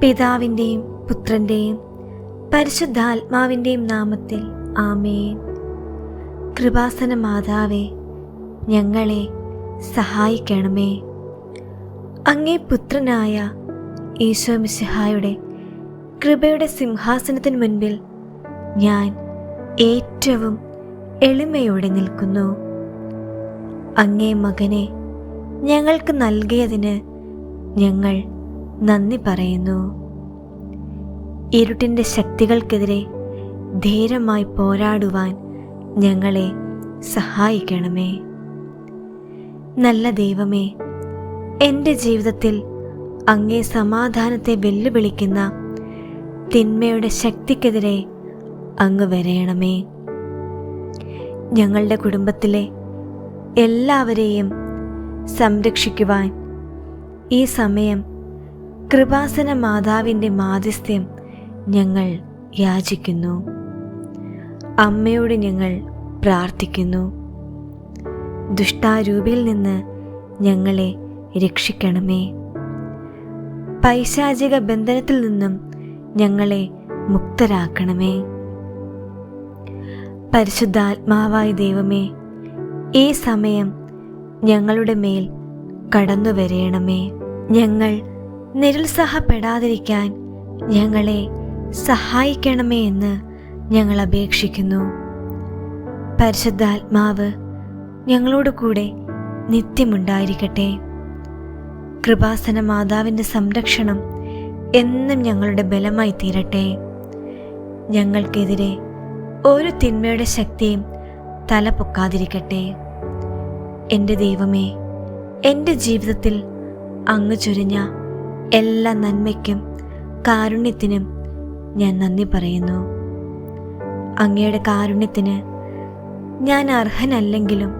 പിതാവിന്റെയും പുത്രന്റെയും പരിശുദ്ധാത്മാവിന്റെയും നാമത്തിൽ ആമേൻ. കൃപാസന മാതാവേ ഞങ്ങളെ സഹായിക്കണമേ. അങ്ങേ പുത്രനായ ഈശോ മിശിഹായുടെ കൃപയുടെ സിംഹാസനത്തിന് മുൻപിൽ ഞാൻ ഏറ്റവും എളിമയോടെ നിൽക്കുന്നു. അങ്ങേ മകനെ ഞങ്ങൾക്ക് നൽകിയതിന് ഞങ്ങൾ നന്ദി പറയുന്നു. ഇരുട്ടിന്റെ ശക്തികൾക്കെതിരെ ധീരമായി പോരാടുവാൻ ഞങ്ങളെ സഹായിക്കണമേ. നല്ല ദൈവമേ എന്റെ ജീവിതത്തിൽ അങ്ങേ സമാധാനത്തെ വെല്ലുവിളിക്കുന്ന തിന്മയുടെ ശക്തിക്കെതിരെ അങ്ങ് വരയണമേ. ഞങ്ങളുടെ കുടുംബത്തിലെ എല്ലാവരെയും സംരക്ഷിക്കുവാൻ ഈ സമയം കൃപാസന മാതാവിന്റെ മാധ്യസ്ഥ്യം ഞങ്ങൾ യാചിക്കുന്നു. അമ്മയോട് ഞങ്ങൾ പ്രാർത്ഥിക്കുന്നു. ദുഷ്ടാരൂപിയിൽ നിന്ന് ഞങ്ങളെ രക്ഷിക്കണമേ. പൈശാചിക ബന്ധനത്തിൽ നിന്നും ഞങ്ങളെ മുക്തരാക്കണമേ. പരിശുദ്ധാത്മാവായ ദൈവമേ ഈ സമയം ഞങ്ങളുടെ മേൽ കടന്നു വരയണമേ ഞങ്ങൾ നിരുത്സാഹപ്പെടാതിരിക്കാൻ ഞങ്ങളെ സഹായിക്കണമേ എന്ന് ഞങ്ങൾ അപേക്ഷിക്കുന്നു. പരിശുദ്ധാത്മാവ് ഞങ്ങളോട് കൂടെ നിത്യമുണ്ടായിരിക്കട്ടെ. കൃപാസന മാതാവിന്റെ സംരക്ഷണം എന്നും ഞങ്ങളുടെ ബലമായി തീരട്ടെ. ഞങ്ങൾക്കെതിരെ ഒരു തിന്മയുടെ ശക്തിയും തല പൊക്കാതിരിക്കട്ടെ എന്റെ ദൈവമേ എന്റെ ജീവിതത്തിൽ അങ്ങ് ചൊരിഞ്ഞ എല്ലാ നന്മയ്ക്കും കാരുണ്യത്തിനും ഞാൻ നന്ദി പറയുന്നു. അങ്ങയുടെ കാരുണ്യത്തിന് ഞാൻ അർഹനല്ലെങ്കിലും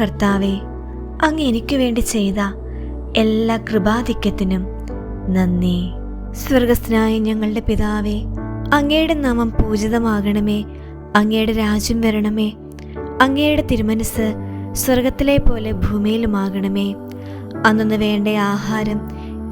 കർത്താവെ അങ്ങ് എനിക്ക് വേണ്ടി ചെയ്ത എല്ലാ കൃപാധിക്യത്തിനും നന്ദി. സ്വർഗസ്ഥനായ ഞങ്ങളുടെ പിതാവേ അങ്ങയുടെ നാമം പൂജിതമാകണമേ അങ്ങയുടെ രാജ്യം വരണമേ അങ്ങയുടെ തിരുമനസ് സ്വർഗത്തിലെ പോലെ ഭൂമിയിലുമാകണമേ. അന്നു വേണ്ട ആഹാരം